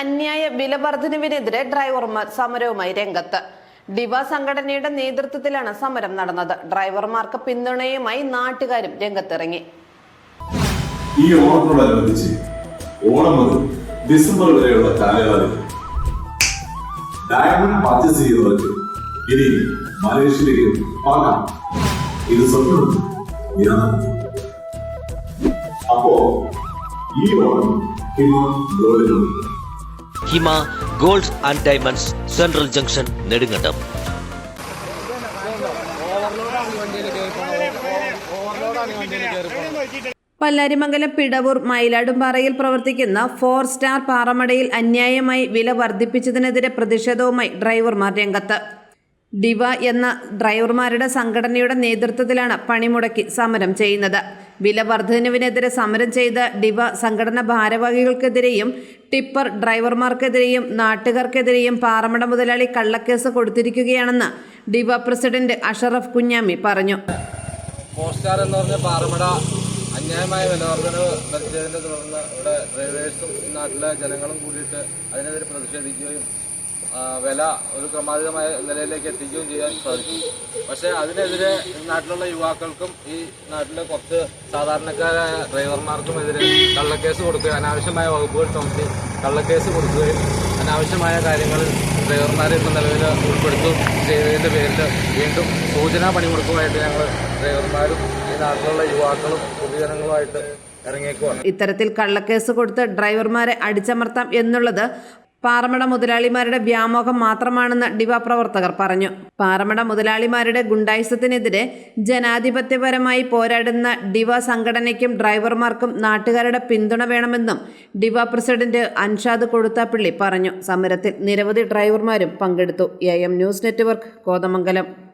അന്യായ വില വർധനവിനെതിരെ ഡ്രൈവർമാർ സമരവുമായി രംഗത്ത്. ഡിവ സംഘടനയുടെ നേതൃത്വത്തിലാണ് സമരം നടന്നത്. ഡ്രൈവർമാർക്ക് പിന്തുണയുമായി നാട്ടുകാരും രംഗത്തിറങ്ങി. ഈ ഓണത്തോടനുബന്ധിച്ച് ഓണം മുതൽ ഡിസംബർ വരെയുള്ള കാലയളവിൽ ഡയമണ്ട് പർച്ചേസ് ചെയ്യുന്നവർക്ക് ഇനി മലേഷ്യയിലേക്ക് പോകാം ഇത് സ്വപ്നം അപ്പോ ഈ Onam Hima ഗോൾഡിലുണ്ട് Hima gold and diamonds central junction Nedumkandam. Pallarimangalam Pidavoor മയിലാടുംപാറയിൽ പ്രവർത്തിക്കുന്ന ഫോർ സ്റ്റാർ പാറമടയിൽ അന്യായമായി വില വർദ്ധിപ്പിച്ചതിനെതിരെ പ്രതിഷേധവുമായി ഡ്രൈവർമാർ രംഗത്ത്. ഡിവ എന്ന ഡ്രൈവർമാരുടെ സംഘടനയുടെ നേതൃത്വത്തിലാണ് പണിമുടക്കി സമരം ചെയ്യുന്നത്. വില വർധനവിനെതിരെ സമരം ചെയ്ത ഡിവ സംഘടന ഭാരവാഹികൾക്കെതിരെയും ടിപ്പർ ഡ്രൈവർമാർക്കെതിരെയും നാട്ടുകാർക്കെതിരെയും പാറമട മുതലാളി കള്ളക്കേസ് കൊടുത്തിരിക്കുകയാണെന്ന് ഡിവ പ്രസിഡന്റ് അഷറഫ് കുഞ്ഞാമി പറഞ്ഞു. പോസ്റ്റാർ എന്ന് പറഞ്ഞ പാറമട അന്യായമായ വിലവർദ്ധനവ് വരുത്തിയതിനെ തുടർന്ന് ഇവിടെ ഡ്രൈവേഴ്സും നാട്ടിലെ ജനങ്ങളും കൂടിയിട്ട് അതിനെതിരെ പ്രതിഷേധിക്കുകയും വില ഒരു ക്രമാതീതമായ നിലയിലേക്ക് എത്തിക്കുകയും ചെയ്യാൻ സാധിക്കും. പക്ഷേ അതിനെതിരെ നാട്ടിലുള്ള യുവാക്കൾക്കും ഈ നാട്ടിലെ കുറച്ച് സാധാരണക്കാരായ ഡ്രൈവർമാർക്കും എതിരെ കള്ളക്കേസ് കൊടുക്കുകയും അനാവശ്യമായ വകുപ്പുകൾ ചുമത്തി കള്ളക്കേസ് കൊടുക്കുകയും അനാവശ്യമായ കാര്യങ്ങളിൽ ഡ്രൈവർമാരെ ഇപ്പം നിലവിൽ ഉൾപ്പെടുത്തും ചെയ്തതിന്റെ പേരിൽ വീണ്ടും സൂചനാ പണിമുടക്കുമായിട്ട് ഞങ്ങൾ ഡ്രൈവർമാരും ഈ നാട്ടിലുള്ള യുവാക്കളും പൊതുജനങ്ങളുമായിട്ട് ഇത്തരത്തിൽ കള്ളക്കേസ് കൊടുത്ത് ഡ്രൈവർമാരെ അടിച്ചമർത്താം എന്നുള്ളത് പാറമട മുതലാളിമാരുടെ വ്യാമോഹം മാത്രമാണെന്ന് ഡിവ പ്രവർത്തകർ പറഞ്ഞു. പാറമട മുതലാളിമാരുടെ ഗുണ്ടായുസത്തിനെതിരെ ജനാധിപത്യപരമായി പോരാടുന്ന ഡിവ സംഘടനയ്ക്കും ഡ്രൈവർമാർക്കും നാട്ടുകാരുടെ പിന്തുണ വേണമെന്നും ഡിവ പ്രസിഡന്റ് അൻഷാദ് കൊഴുത്താപ്പള്ളി പറഞ്ഞു. സമരത്തിൽ നിരവധി ഡ്രൈവർമാരും പങ്കെടുത്തു. A M news network Kothamangalam.